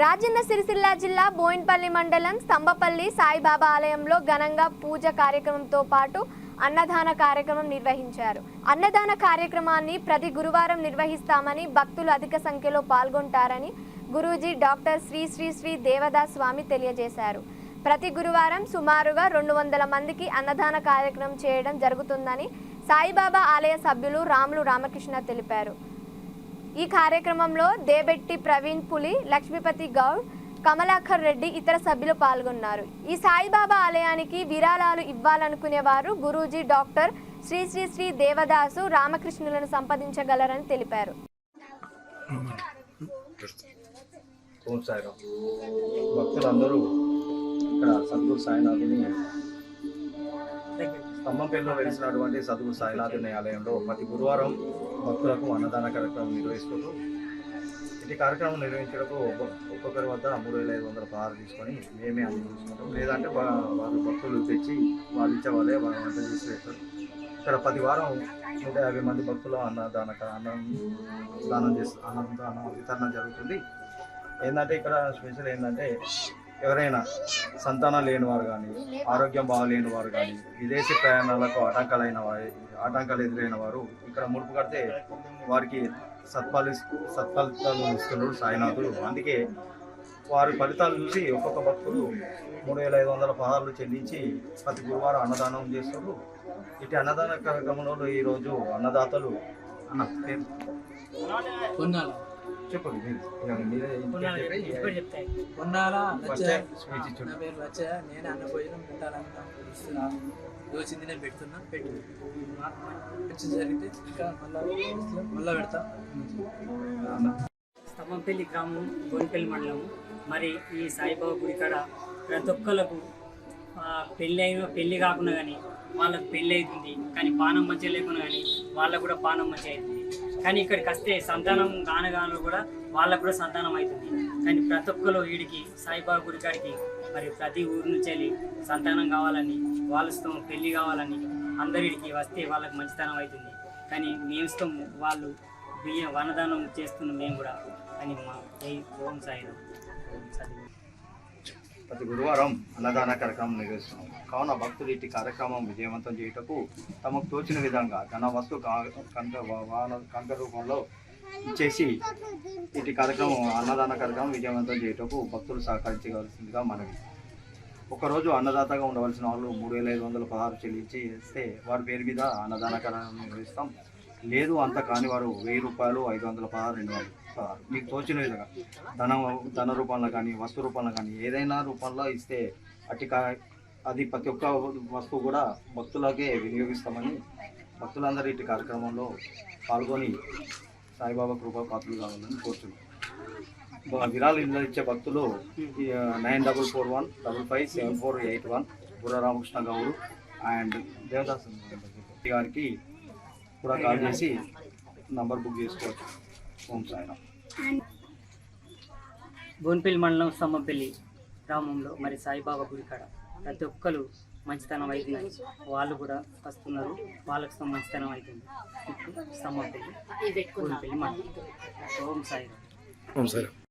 రాజన్న సిరిసిల్ల జిల్లా బోయిన్పల్లి మండలం స్తంభపల్లి సాయిబాబా ఆలయంలో ఘనంగా పూజ కార్యక్రమంతో పాటు అన్నదాన కార్యక్రమం నిర్వహించారు. అన్నదాన కార్యక్రమాన్ని ప్రతి గురువారం నిర్వహిస్తామని భక్తులు అధిక సంఖ్యలో పాల్గొంటారని గురూజీ డాక్టర్ శ్రీ శ్రీ శ్రీ దేవదాస్ స్వామి తెలియజేశారు. ప్రతి గురువారం సుమారుగా రెండు వందల మందికి అన్నదాన కార్యక్రమం చేయడం జరుగుతుందని సాయిబాబా ఆలయ సభ్యులు రాములు రామకృష్ణ తెలిపారు. ఈ కార్యక్రమంలో దేబెట్టి ప్రవీణ్ పులి లక్ష్మీపతి గౌడ్ కమలాకర్ రెడ్డి ఇతర సభ్యులు పాల్గొన్నారు. ఈ సాయిబాబా ఆలయానికి విరాళాలు ఇవ్వాలనుకునే వారు గురూజీ డాక్టర్ శ్రీ శ్రీ శ్రీ దేవదాసు రామకృష్ణులను సంప్రదించగలరని తెలిపారు. భక్తులందరూ ఇక్కడ సద్గురు సాయినాథుని స్తంభంపల్లిలో వెలిసినటువంటి సదువు సాయినాథుని ఆలయంలో ప్రతి గురువారం భక్తులకు అన్నదాన కార్యక్రమం నిర్వహిస్తూ ఇది కార్యక్రమం నిర్వహించడానికి ఒక్కొక్కరి వద్ద మూడు వేల ఐదు వందల పదహారు తీసుకొని మేమే అన్నం లేదంటే వాళ్ళు వారు భక్తులు తెచ్చి వాళ్ళు ఇచ్చే వాళ్ళే వాళ్ళు వంట చేసి పెడతారు. ఇక్కడ ప్రతి వారం నూట యాభై మంది భక్తులు అన్నదాన అన్నం దానం చేస్తారు అన్నదానం వితరణ జరుగుతుంది. ఏంటంటే ఇక్కడ స్పెషల్ ఏంటంటే ఎవరైనా సంతానం లేని వారు కానీ ఆరోగ్యం బాగాలేని వారు కానీ విదేశీ ప్రయాణాలకు ఆటంకాలైన వారి ఆటంకాలు ఎదురైన వారు ఇక్కడ ముడుపు కడితే వారికి సత్ఫలి సత్ఫలితాలు ఇస్తున్నాడు సాయినాథుడు. అందుకే వారి ఫలితాలు చూసి ఒక్కొక్క భక్తులు మూడు వేల ఐదు వందల పదార్లు చెల్లించి ప్రతి గురువారం అన్నదానం చేస్తారు ఇటు అన్నదాన కార్యక్రమంలో ఈరోజు అన్నదాతలు అన్న పేరు? చెప్పండి ఇచ్చుడు. నా పేరు లచ్చ నేను అన్న భోజనం పెట్టాలని ఇస్తున్నా యోచింది నేను పెడుతున్నా పెట్టు. మంచి జరిగితే ఇంకా మళ్ళా మళ్ళా పెడతా. అన్న. స్తంభంపల్లి గ్రామం గోనిపల్లి మండలం. మరి ఈ సాయిబాబా గుడి కాడ ప్రతి ఒక్కళ్ళకు పెళ్ళి అయిన పెళ్ళి కాకుండా కానీ వాళ్ళకు పెళ్ళి అవుతుంది. కానీ పానం మంచిగా లేకుండా కానీ వాళ్ళకు కూడా పానం మంచిగా అవుతుంది. కానీ ఇక్కడికి వస్తే సంతానం గానగానలు కూడా వాళ్ళకు కూడా సంతానం అవుతుంది. కానీ ప్రతి ఒక్కరు వీడికి సాయిబాబా గురికాడికి మరి ప్రతి ఊరు నుంచి వెళ్ళి సంతానం కావాలని వాళ్ళతో పెళ్ళి కావాలని అందరికి వస్తే వాళ్ళకి మంచితనం అవుతుంది. కానీ మేమిస్తాం వాళ్ళు బియ్యం వనదానం చేస్తున్నాం మేము కూడా. అని మా ఓం సాయి ఓం సాయి. ప్రతి గురువారం అన్నదాన కార్యక్రమం నిర్వహిస్తున్నాం. కావున భక్తులు ఇటు కార్యక్రమం విజయవంతం చేయుటకు తమకు తోచిన విధంగా ధన వస్తు కా- కంక వాహన రూపంలో ఇచ్చేసి ఇటు కార్యక్రమం అన్నదాన కార్యక్రమం విజయవంతం చేయుటకు భక్తులు సహకరించవలసిందిగా మనవి. ఒకరోజు అన్నదాతగా ఉండవలసిన వాళ్ళు మూడు వేల ఐదు వందల పదహారు చెల్లించి ఇస్తే వారి పేరు మీద అన్నదాన కార్యక్రమం నిర్వహిస్తాం. లేదు అంత కాని వారు వెయ్యి రూపాయలు ఐదు వందల పదహారు రెండు వందలు. మీకు తోచిన విధంగా. ధనం ధన రూపంలో కానీ వస్తు రూపంలో కానీ ఏదైనా రూపంలో ఇస్తే అట్టి అది ప్రతి ఒక్క వస్తువు కూడా భక్తులకే వినియోగిస్తామని భక్తులందరూ ఇటు కార్యక్రమంలో పాల్గొని సాయిబాబా కృపా పాత్రలు కావాలని కోరుతున్నాం విరాళ విరాళాలు ఇళ్ళ ఇచ్చే భక్తులు nine double four one double five seven four eight one Burra Ramakrishna Goud and Devdas గారికి కూడా కాల్ చేసి నంబర్ బుక్ చేసుకోవచ్చు. ఓం సాయిరామ్ బోన్పల్లి మండలం స్తంభంపల్లి గ్రామంలో మరి సాయిబాబా గుడి కాడ ప్రతి ఒక్కరు మంచితనం అవుతుంది వాళ్ళు కూడా వస్తున్నారు. వాళ్ళకి మంచితనం అవుతుంది స్తంభంపల్లి బోన్పల్లి మండలం. ఓం సాయిరాం